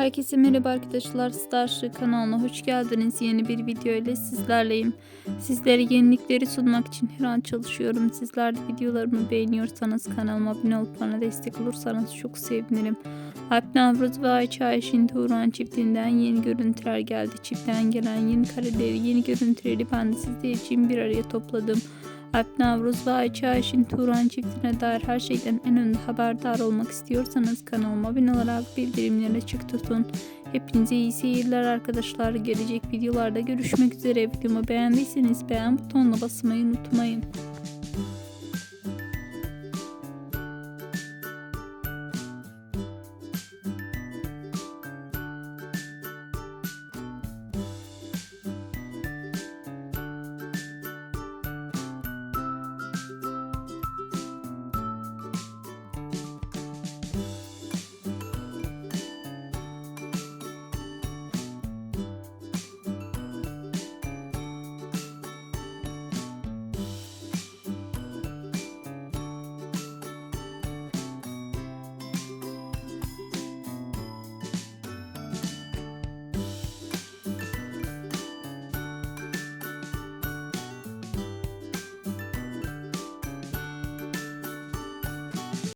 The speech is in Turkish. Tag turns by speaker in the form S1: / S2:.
S1: Herkese merhaba arkadaşlar. Starship kanalına hoş geldiniz. Yeni bir video ile sizlerleyim. Sizlere yenilikleri sunmak için her an çalışıyorum. Sizler de videolarımı beğeniyorsanız kanalıma abone olup bana destek olursanız çok sevinirim. Alp Navruz ve Ayça Ayşin Turan çiftinden yeni görüntüler geldi. Çiftten gelen yeni kareleri, yeni görüntüleri ben de sizler için bir araya topladım. Navruz ve Ayça Ayşin Turan çiftine dair her şeyden en önde haberdar olmak istiyorsanız kanalıma abone olarak bildirimleri açık tutun. Hepinize iyi seyirler arkadaşlar. Gelecek videolarda görüşmek üzere. Videomu beğendiyseniz beğen butonuna basmayı unutmayın.